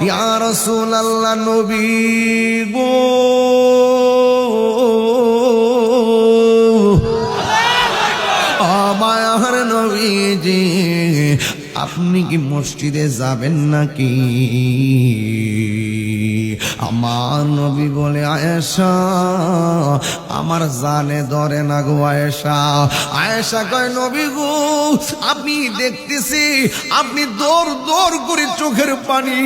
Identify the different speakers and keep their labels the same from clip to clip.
Speaker 1: ইয়া নবী গো আমার নবীজি আপনি কি মসজিদে যাবেন নাকি? আমার নবী বলে, আয়েশা, আমার জানে ধরে না গো আয়েশা। আয়েশা কয়, নবী গো, আপনি দেখতেছি, আপনি দৌড় দৌড় করে চোখের পানি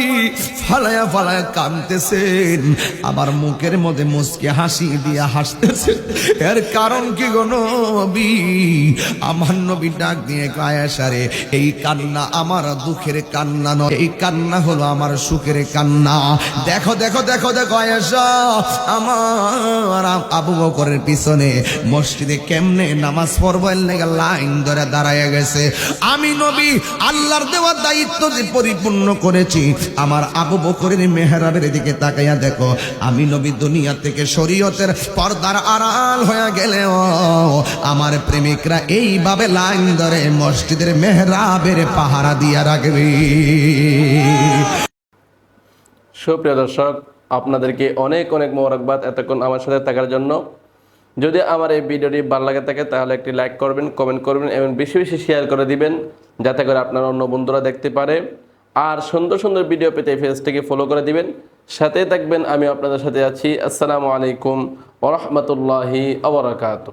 Speaker 1: ফালায়া ফালায়া কাঁদতেছেন। আবার মুখের মধ্যে মুসকে হাসি দিয়ে হাসতেছেন। এর কারণ কি গো নবী? আমার নবী ডাক দিয়ে আয়েশা কায়াসারে এই কান্না আমার দুঃখের কান্না নয়, এই কান্না হলো আমার সুখের কান্না। দেখো দেখো দেখো। দেখো আয়েশা আমার আবু বকরের পিছনে মসজিদে কেমনে নামাজ পড়ব লেগে লাইন ধরে দাঁড়ায় গেছে। আমি নবী, আল্লাহর দেওয়া দায়িত্ব যে পরিপূর্ণ করেছি, আমার আবু বকরের মেহরাবের দিকে তাকাইয়া দেখো, আমি নবী দুনিয়া থেকে শরীয়তের পর্দার আড়াল হয়ে গেলেও আমার প্রেমিকরা এইভাবে লাইন ধরে মসজিদের মেহরাবের পাহারা দিয়া রাখবে।
Speaker 2: সুপ্রিয় দর্শক আপনাদেরকে অনেক অনেক মোবারকবাদ এতক্ষণ আমার সাথে থাকার জন্য। যদি আমার এই ভিডিওটি ভালো লাগে থাকে, তাহলে একটি লাইক করবেন, কমেন্ট করবেন এবং বেশি বেশি শেয়ার করে দিবেন, যাতে করে আপনার অন্য বন্ধুরা দেখতে পারে। আর সুন্দর সুন্দর ভিডিও পেতে এই পেজটিকে ফলো করে দিবেন। সাথে থাকবেন আমি আপনাদের সাথে আছি। আসসালামু আলাইকুম ওরহমতুল্লাহি আবরাকাত